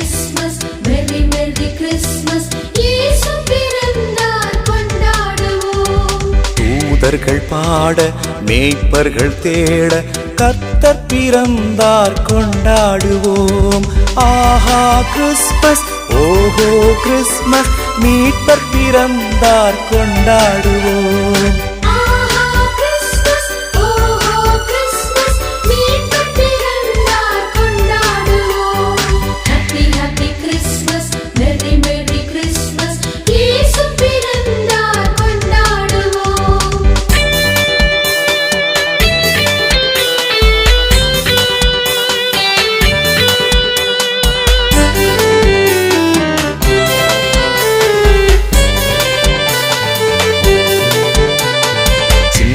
Christmas மெரி மெரி Christmas இயேசு பிறந்தார் கொண்டாடுவோம். தூதர்கள் பாட மேய்ப்பர்கள் தேட கர்த்தர் பிறந்தார் கொண்டாடுவோம். ஆஹா கிறிஸ்மஸ் ஓஹோ கிறிஸ்மஸ் மீட்பர் பிறந்தார் கொண்டாடுவோம்.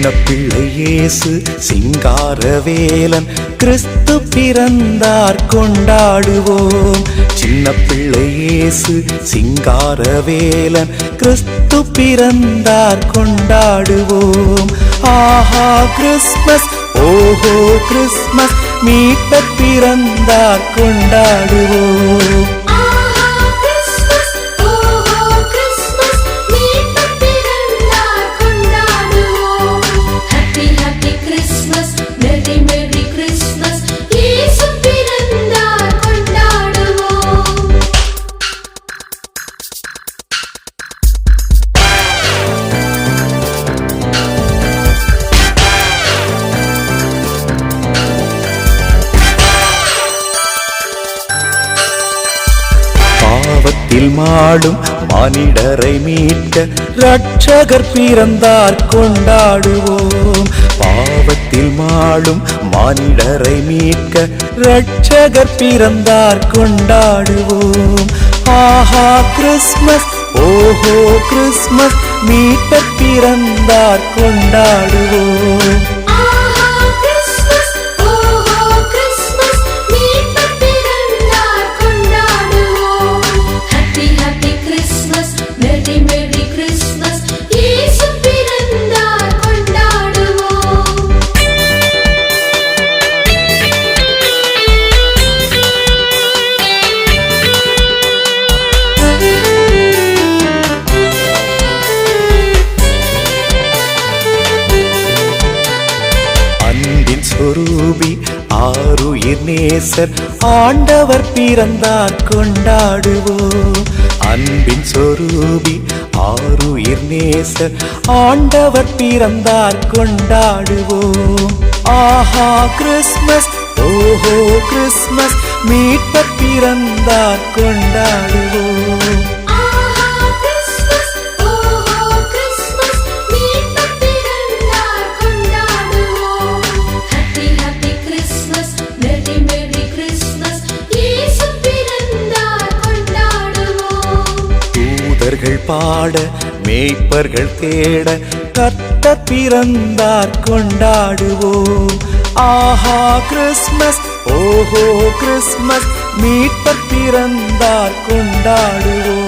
சின்ன பிள்ளையேசு சிங்காரவேலன் கிறிஸ்து பிறந்தார் கொண்டாடுவோம். சின்ன பிள்ளையேசு சிங்காரவேலன் கிறிஸ்து பிறந்தார் கொண்டாடுவோம். ஆஹா கிறிஸ்மஸ் ஓஹோ கிறிஸ்மஸ் மீட்ட பிறந்தார் கொண்டாடுவோம். வானத்தில் மாடும் மானிடரை மீட்க ரட்சகர் பிறந்தார் கொண்டாடுவோம். பாவத்தில் மாடும் மானிடரை மீட்க ரட்சகர் பிறந்தார் கொண்டாடுவோம். ஆஹா கிறிஸ்மஸ் ஓஹோ கிறிஸ்மஸ் மீட்ட பிறந்தார் கொண்டாடுவோம். சொரூபி ஆருயிர் நேசர் ஆண்டவர் பிறந்தார் கொண்டாடுவோம் அன்பின் சொரூபி ஆறுயிர் நேச ஆண்டவர் பிறந்தார் கொண்டாடுவோம். ஆஹா கிறிஸ்மஸ் ஓஹோ கிறிஸ்மஸ் மீட்பர் பிறந்தார் கொண்டாடுவோம். பாட மேய்ப்பர்கள் தேட கத்த பிறந்தார் கொண்டாடுவோம். ஆஹா கிறிஸ்மஸ். ஓஹோ கிறிஸ்மஸ். மீட்பர் பிறந்தார் கொண்டாடுவோம்.